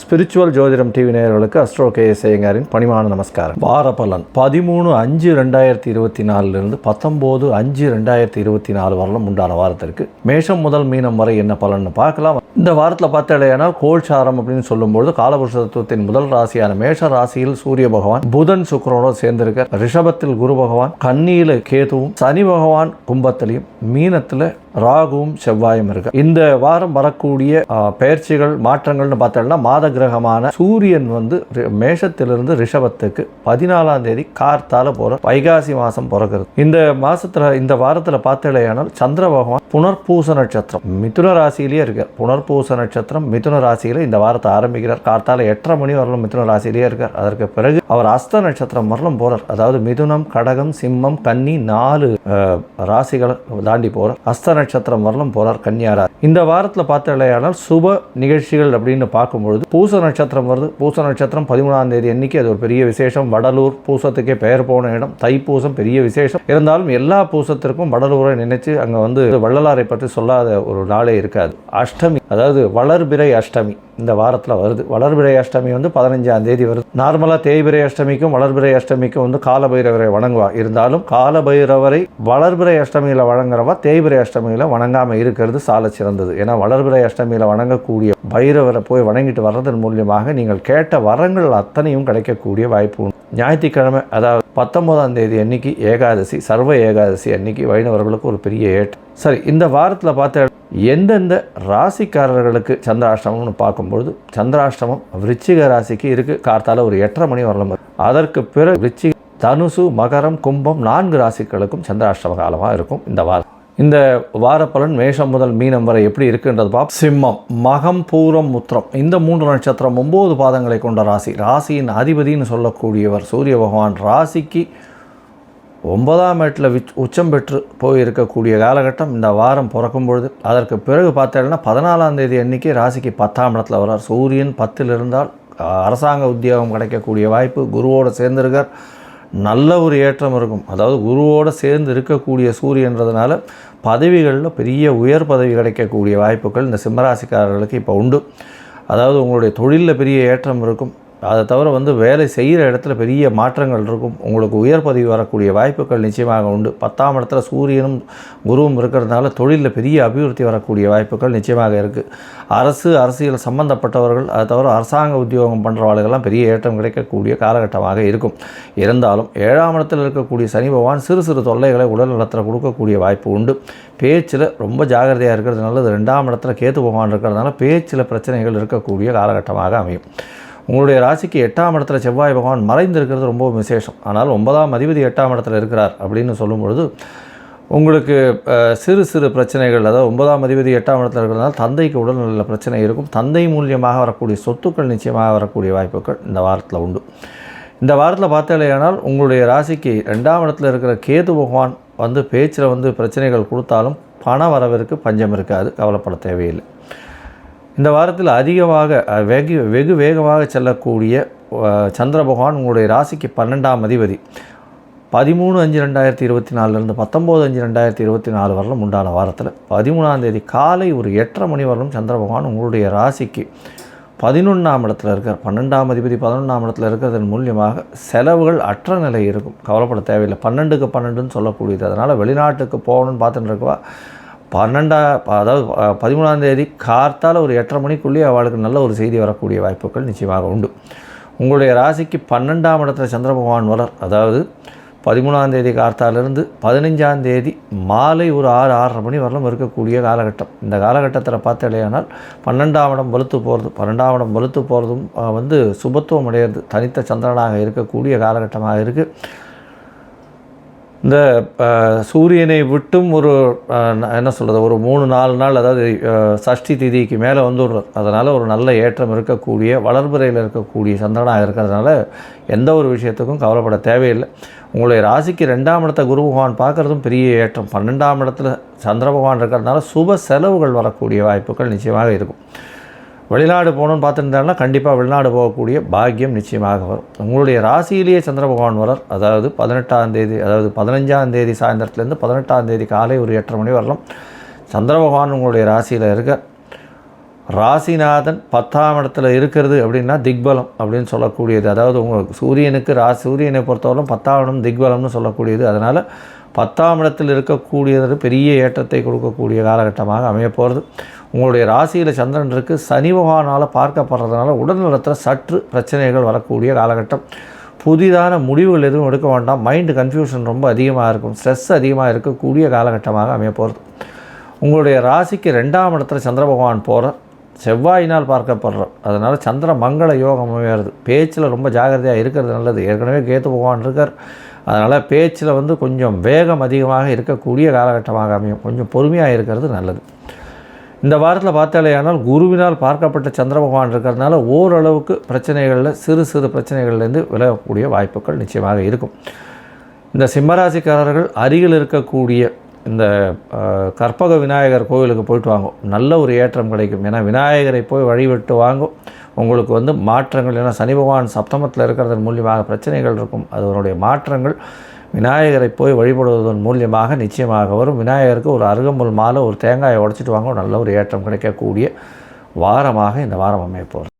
Spiritual ஜோதிடம் TV நேயர்களுக்கு astro K S ஐயங்காரின் நமஸ்காரம். வார பலன் பதிமூணு அஞ்சு ரெண்டாயிரத்தி இருபத்தி நாலுலேருந்து பத்தொம்போது அஞ்சு ரெண்டாயிரத்தி இருபத்தி நாலு வரலும் உண்டான வாரத்திற்கு மேஷம் முதல் மீனம் வரை என்ன பலன்னு பார்க்கலாம். இந்த வாரத்தில் பார்த்தாலேயானால் கோல்சாரம் அப்படின்னு சொல்லும்பொழுது காலபுருஷ தத்துவத்தின் முதல் ராசியான மேஷ ராசியில் சூரிய பகவான் புதன் சுக்கரனோடு சேர்ந்திருக்க ரிஷபத்தில் குரு பகவான் கன்னியில கேதுவும் சனி பகவான் கும்பத்திலையும் மீனத்தில் ராகுவும் செவ்வாயும் இருக்கு. இந்த வாரம் வரக்கூடிய பயிற்சிகள் மாற்றங்கள்னு பார்த்தோம்னா மாத கிரகமான சூரியன் வந்து மேஷத்திலிருந்து ரிஷபத்துக்கு பதினாலாம் தேதி கார்த்தால போற வைகாசி மாசம் பிறகுறது இந்த மாசத்துல இந்த வாரத்துல பார்த்தலையானால் சந்திர பகவான் புனர்பூச நட்சத்திரம் மிதுன ராசியிலேயே இருக்கார். புனர்பூச நட்சத்திரம் மிதுன ராசியில இந்த வாரத்தை ஆரம்பிக்கிறார். கார்த்தால எட்டரை மணி வரலும் மிதுன ராசியிலேயே இருக்கார். அதற்கு பிறகு அவர் அஸ்த நட்சத்திரம் வரலும் போறார். அதாவது மிதுனம் கடகம் சிம்மம் கன்னி நாலு ராசிகளை தாண்டி போறார். அஸ்த நட்சத்திரம் வரலும் போறார் கன்னியா இந்த வாரத்தில் பார்த்தலையானால் சுப நிகழ்ச்சிகள் அப்படின்னு பார்க்கும்பொழுது பூச நட்சத்திரம் வருது. பூச நட்சத்திரம் பதிமூணாம் தேதி அன்னைக்கு அது ஒரு பெரிய விசேஷம். வடலூர் பூசத்துக்கே பெயர் போன இடம். தைப்பூசம் பெரிய விசேஷம். இருந்தாலும் எல்லா பூசத்திற்கும் வடலூரை நினைச்சு அங்கே வந்து வள்ளலாரை பற்றி சொல்லாத ஒரு நாளே இருக்காது. அஷ்டமி அதாவது வளர்பிறை அஷ்டமி. இந்த வாரத்தில் வருது. வளர்பிறை அஷ்டமி வந்து பதினஞ்சாம் தேதி வருது. நார்மலாக தேய்பிறை அஷ்டமிக்கும் வளர்பிறை அஷ்டமிக்கும் வந்து காலபைரவரை வணங்குவா. இருந்தாலும் காலபைரவரை வளர்பிறை அஷ்டமியில் வணங்குறவா தேய்பிறை அஷ்டமியில் வணங்காமல் இருக்கிறது சால சிறந்தது. ஏன்னா வளர்பிறை அஷ்டமியில் வணங்கக்கூடிய பைரவரை போய் வணங்கிட்டு வர்றதன் மூலியமாக நீங்கள் கேட்ட வரங்கள் அத்தனையும் கிடைக்கக்கூடிய வாய்ப்பு உண்டு. ஞாயிற்றுக்கிழமை அதாவது பத்தொன்பதாம் தேதி அன்னைக்கு ஏகாதசி சர்வ ஏகாதசி அன்னைக்கு வைணவர்களுக்கு ஒரு பெரிய ஏற்று சரி இந்த வாரத்தில் பார்த்த எந்தெந்த ராசிக்காரர்களுக்கு சந்திராஷ்டமம்னு பார்க்கும்பொழுது சந்திராஷ்டமம் விருச்சிக ராசிக்கு இருக்குது கார்த்தால ஒரு எட்டரை மணி வரலாம் அதற்கு பிறகு விருச்சிக தனுசு மகரம் கும்பம் நான்கு ராசிகளுக்கும் சந்திராஷ்டம காலமாக இருக்கும் இந்த வாரம் இந்த வார பலன் மேஷம் முதல் மீனம் வரை எப்படி இருக்குன்றது பாப் சிம்மம் மகம் பூரம் முத்திரம் இந்த மூன்று நட்சத்திரம் ஒம்பது பாதங்களை கொண்ட ராசி. ராசியின் அதிபதின்னு சொல்லக்கூடியவர் சூரிய பகவான். ராசிக்கு ஒன்பதாம் இடத்துல விச் உச்சம் பெற்று போய் இருக்கக்கூடிய காலகட்டம் இந்த வாரம் பிறக்கும் பொழுது. அதற்கு பிறகு பார்த்தேன்னா பதினாலாம் தேதி அன்னைக்கு ராசிக்கு பத்தாம் இடத்துல வரார் சூரியன் பத்தில் இருந்தால் அரசாங்க உத்தியோகம் கிடைக்கக்கூடிய வாய்ப்பு குருவோடு சேர்ந்திருக்கார். நல்ல ஒரு ஏற்றம் இருக்கும். அதாவது குருவோடு சேர்ந்து இருக்கக்கூடிய சூரியன்றதுனால பதவிகளில் பெரிய உயர் பதவி கிடைக்கக்கூடிய வாய்ப்புகள் இந்த சிம்மராசிக்காரர்களுக்கு இப்போ உண்டு. அதாவது உங்களுடைய தொழிலில் பெரிய ஏற்றம் இருக்கும். அதை தவிர வந்து வேலை செய்கிற இடத்துல பெரிய மாற்றங்கள் இருக்கும். உங்களுக்கு உயர் பதவி வரக்கூடிய வாய்ப்புகள் நிச்சயமாக உண்டு. பத்தாம் இடத்துல சூரியனும் குருவும் இருக்கிறதுனால தொழிலில் பெரிய அபிவிருத்தி வரக்கூடிய வாய்ப்புகள் நிச்சயமாக இருக்குது அரசு அரசியல் சம்பந்தப்பட்டவர்கள் அதை தவிர அரசாங்க உத்தியோகம் பண்ணுறவர்களுக்கெல்லாம் பெரிய ஏற்றம் கிடைக்கக்கூடிய காலகட்டமாக இருக்கும். இருந்தாலும் ஏழாம் இடத்தில் இருக்கக்கூடிய சனி பகவான் சிறு சிறு தொல்லைகளை உடல் நலத்தில் கொடுக்கக்கூடிய வாய்ப்பு உண்டு. பேச்சில் ரொம்ப ஜாகிரதையாக இருக்கிறது நல்லது ரெண்டாம் இடத்துல கேத்து பகவான் இருக்கிறதுனால பேச்சில் பிரச்சனைகள் இருக்கக்கூடிய காலகட்டமாக அமையும். உங்களுடைய ராசிக்கு எட்டாம் இடத்துல செவ்வாய் பகவான் மறைந்திருக்கிறது ரொம்ப விசேஷம். ஆனால் ஒன்பதாம் அதிபதி எட்டாம் இடத்துல இருக்கிறார் அப்படின்னு சொல்லும் பொழுது உங்களுக்கு சிறு சிறு பிரச்சனைகள் அதாவது ஒன்பதாம் அதிபதி எட்டாம் இடத்துல இருக்கிறதுனால தந்தைக்கு உடல்நல பிரச்சனை இருக்கும். தந்தை மூலியமாக வரக்கூடிய சொத்துக்கள் நிச்சயமாக வரக்கூடிய வாய்ப்புகள் இந்த வாரத்தில் உண்டு. இந்த வாரத்தில் பார்த்தாலேயானால் உங்களுடைய ராசிக்கு ரெண்டாம் இடத்துல இருக்கிற கேது பகவான் வந்து பேச்சில் வந்து பிரச்சனைகள் கொடுத்தாலும் பண வரவிற்கு பஞ்சம் இருக்காது. கவலைப்பட தேவையில்லை. இந்த வாரத்தில் அதிகமாக வெகு வெகு வேகமாக செல்லக்கூடிய சந்திர பகவான் உங்களுடைய ராசிக்கு பன்னெண்டாம் அதிபதி. பதிமூணு அஞ்சு ரெண்டாயிரத்தி இருபத்தி நாலுலேருந்து பத்தொம்போது அஞ்சு ரெண்டாயிரத்தி இருபத்தி நாலு வரலும் உண்டான வாரத்தில் பதிமூணாம் தேதி காலை ஒரு எட்டரை மணி வரலும் சந்திர பகவான் உங்களுடைய ராசிக்கு பதினொன்றாம் இடத்துல இருக்கார். பன்னெண்டாம் அதிபதி பதினொன்றாம் இடத்துல இருக்கிறதன் மூலியமாக செலவுகள் அற்ற நிலை இருக்கும். கவலைப்பட தேவையில்லை. பன்னெண்டுக்கு பன்னெண்டுன்னு சொல்லக்கூடியது. அதனால் வெளிநாட்டுக்கு போகணும்னு பார்த்துட்டு இருக்கவா? பன்னெண்டா அதாவது பதிமூணாந்தேதி பதிமூணாம் தேதி ஒரு எட்டரை மணிக்குள்ளேயே அவளுக்கு நல்ல ஒரு செய்தி வரக்கூடிய வாய்ப்புகள் நிச்சயமாக உண்டு. உங்களுடைய ராசிக்கு பன்னெண்டாம் இடத்துல சந்திர பகவான் வளர் அதாவது பதிமூணாம் தேதி கார்த்தாலிருந்து பதினஞ்சாம் தேதி மாலை ஒரு ஆறு ஆறரை மணி வரலும் இருக்கக்கூடிய காலகட்டம். இந்த காலகட்டத்தில் பார்த்தாலேயானால் பன்னெண்டாம் இடம் வலுத்து போகிறது பன்னெண்டாம் இடம் வலுத்து போகிறதும் வந்து சுபத்துவம் அடையிறது தனித்த சந்திரனாக இருக்கக்கூடிய காலகட்டமாக இருக்குது இந்த சூரியனை விட்டும் ஒரு என்ன சொல்கிறது ஒரு மூணு நாலு நாள் அதாவது சஷ்டி திதிக்கு மேலே வந்துடுறார் அதனால் ஒரு நல்ல ஏற்றம் இருக்கக்கூடிய வளர்பிறையில் இருக்கக்கூடிய சந்திரனாக இருக்கிறதுனால எந்த ஒரு விஷயத்துக்கும் கவலைப்பட தேவையில்லை. உங்களுடைய ராசிக்கு ரெண்டாம் இடத்த குரு பகவான் பார்க்குறதும் பெரிய ஏற்றம். பன்னெண்டாம் இடத்துல சந்திர பகவான் இருக்கிறதுனால சுப செலவுகள் வரக்கூடிய வாய்ப்புகள் நிச்சயமாக இருக்கும். வெளிநாடு போகணும்னு பார்த்துருந்தாங்கன்னா கண்டிப்பாக வெளிநாடு போகக்கூடிய பாக்கியம் நிச்சயமாக வரும். உங்களுடைய ராசியிலேயே சந்திர பகவான் வரார் அதாவது பதினெட்டாம் தேதி அதாவது பதினஞ்சாம் தேதி சாயந்தரத்துலேருந்து பதினெட்டாம் தேதி காலை ஒரு எட்டரை மணி வரலாம். சந்திர பகவான் உங்களுடைய ராசியில் இருக்க ராசிநாதன் பத்தாம் இடத்துல இருக்கிறது அப்படின்னா திக்பலம் அப்படின்னு சொல்லக்கூடியது. அதாவது உங்களுக்கு சூரியனுக்கு ரா சூரியனை பொறுத்தவரைக்கும் பத்தாம் இடம் திக்பலம்னு சொல்லக்கூடியது. அதனால் பத்தாம் இடத்தில் இருக்கக்கூடியது பெரிய ஏற்றத்தை கொடுக்கக்கூடிய காலகட்டமாக அமையப்போகிறது உங்களுடைய ராசியில் சந்திரன் இருக்குது சனி பகவானால் பார்க்கப்படுறதுனால உடல்நலத்தில் சற்று பிரச்சனைகள் வரக்கூடிய காலகட்டம். புதிதான முடிவுகள் எதுவும் எடுக்க வேண்டாம். மைண்டு கன்ஃபியூஷன் ரொம்ப அதிகமாக இருக்கும். ஸ்ட்ரெஸ் அதிகமாக இருக்கக்கூடிய காலகட்டமாக அமைய போகிறது உங்களுடைய ராசிக்கு ரெண்டாம் இடத்துல சந்திர பகவான் போகிற செவ்வாயினால் பார்க்கப்படுறோம் அதனால் சந்திர மங்கள யோகம் அமையாது பேச்சில் ரொம்ப ஜாகிரதையாக இருக்கிறது நல்லது. ஏற்கனவே கேத்து பகவான் இருக்கார். அதனால் பேச்சில் வந்து கொஞ்சம் வேகம் அதிகமாக இருக்கக்கூடிய காலகட்டமாக அமையும். கொஞ்சம் பொறுமையாக இருக்கிறது நல்லது. இந்த வாரத்தில் பார்த்தாலேயானால் குருவினால் பார்க்கப்பட்ட சந்திர பகவான் இருக்கிறதுனால ஓரளவுக்கு பிரச்சனைகளில் சிறு சிறு பிரச்சனைகள்லேருந்து விலகக்கூடிய வாய்ப்புகள் நிச்சயமாக இருக்கும். இந்த சிம்மராசிக்காரர்கள் அருகில் இருக்கக்கூடிய இந்த கற்பக விநாயகர் கோவிலுக்கு போயிட்டு வாங்கும். நல்ல ஒரு ஏற்றம் கிடைக்கும். ஏன்னா விநாயகரை போய் வழிபட்டு வாங்கும். உங்களுக்கு வந்து மாற்றங்கள் ஏன்னா சனி பகவான் சப்தமத்தில் இருக்கிறதன் மூலியமாக பிரச்சனைகள் இருக்கும். அதனுடைய மாற்றங்கள் விநாயகரை போய் வழிபடுவதன் மூலியமாக நிச்சயமாக வரும். விநாயகருக்கு ஒரு அருகம்புல் மாலை ஒரு தேங்காயை உடச்சிட்டு வாங்க. நல்ல ஒரு ஏற்றம் கிடைக்கக்கூடிய வாரமாக இந்த வாரம் அமைய போகிறது.